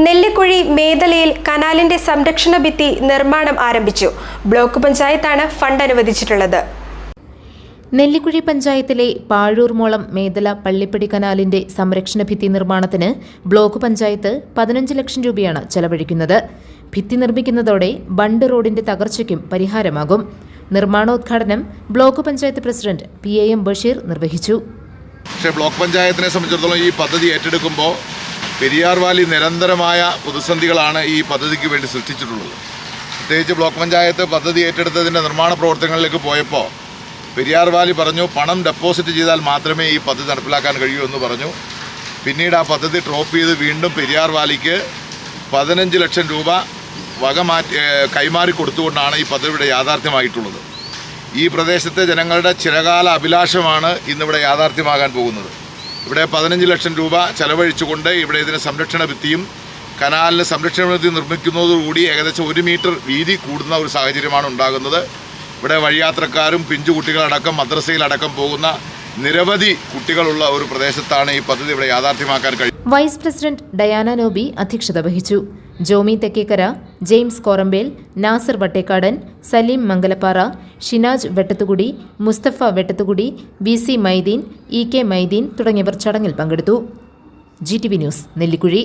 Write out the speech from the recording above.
നെല്ലിക്കുഴി മേദലയിൽ കനാലിന്റെ സംരക്ഷണ ഭിത്തി നിർമ്മാണം ആരംഭിച്ചു. ബ്ലോക്ക് പഞ്ചായത്താണ് ഫണ്ട് അനുവദിച്ചിട്ടുള്ളത്. നെല്ലിക്കുഴി പഞ്ചായത്തിലെ പാഴൂർമോളം മേദല പള്ളിപ്പടി കനാലിന്റെ സംരക്ഷണ ഭിത്തി നിർമ്മാണത്തിന് ബ്ലോക്ക് പഞ്ചായത്ത് പതിനഞ്ച് ലക്ഷം രൂപയാണ് ചെലവഴിക്കുന്നത്. ഭിത്തി നിർമ്മിക്കുന്നതോടെ ബണ്ട് റോഡിന്റെ തകർച്ചയ്ക്കും പരിഹാരമാകും. നിർമ്മാണോദ്ഘാടനം block panchayat president P A M Basheer നിർവഹിച്ചു. പക്ഷേ ബ്ലോക്ക് പഞ്ചായത്തിനെ സംബന്ധിച്ചിടത്തോളം ഈ പദ്ധതി ഏറ്റെടുക്കുമ്പോൾ പെരിയാർ വാലി നിരന്തരമായ പ്രതിസന്ധികളാണ് ഈ പദ്ധതിക്ക് വേണ്ടി സൃഷ്ടിച്ചിട്ടുള്ളത്. പ്രത്യേകിച്ച് ബ്ലോക്ക് പഞ്ചായത്ത് പദ്ധതി ഏറ്റെടുത്തതിന്റെ നിർമ്മാണ പ്രവർത്തനങ്ങളിലേക്ക് പോയപ്പോൾ പെരിയാർ വാലി പറഞ്ഞു പണം ഡെപ്പോസിറ്റ് ചെയ്താൽ മാത്രമേ ഈ പദ്ധതി നടപ്പിലാക്കാൻ കഴിയൂ എന്ന് പറഞ്ഞു. പിന്നീട് ആ പദ്ധതി ഡ്രോപ്പ് ചെയ്ത് വീണ്ടും പെരിയാർ വാലിക്ക് പതിനഞ്ച് ലക്ഷം രൂപ വക മാറ്റി കൈമാറി കൊടുത്തുകൊണ്ടാണ് ഈ പദ്ധതിയുടെ യാഥാർത്ഥ്യമായിട്ടുള്ളത്. ഈ പ്രദേശത്തെ ജനങ്ങളുടെ ചിരകാല അഭിലാഷമാണ് ഇന്നിവിടെ യാഥാർത്ഥ്യമാകാൻ പോകുന്നത്. ഇവിടെ പതിനഞ്ച് ലക്ഷം രൂപ ചെലവഴിച്ചുകൊണ്ട് ഇവിടെ ഇതിന് സംരക്ഷണ ഭിത്തിയും കനാലിന് സംരക്ഷണ ഭിത്തി നിർമ്മിക്കുന്നതോടുകൂടി ഏകദേശം ഒരു മീറ്റർ വീതി കൂടുന്ന ഒരു സാഹചര്യമാണ് ഉണ്ടാകുന്നത്. ഇവിടെ വഴിയാത്രക്കാരും പിഞ്ചു കുട്ടികളടക്കം മദ്രസയിലടക്കം പോകുന്ന നിരവധി കുട്ടികളുള്ള ഒരു പ്രദേശത്താണ് ഈ പദ്ധതി ഇവിടെ യാഥാർത്ഥ്യമാക്കാൻ കഴിയുന്നത്. വൈസ് പ്രസിഡന്റ് ഡയാന നോബി അധ്യക്ഷത വഹിച്ചു. Jomi Thekkekkara James Korampel Nasar Vattekkadan Saleem Mangalappara Shinaj Vettathukudi Musthafa Vettathukudi B C Maideen E K Maideen തുടങ്ങിയവർ ചടങ്ങിൽ പങ്കെടുത്തു. G T V news Nellikuzhi.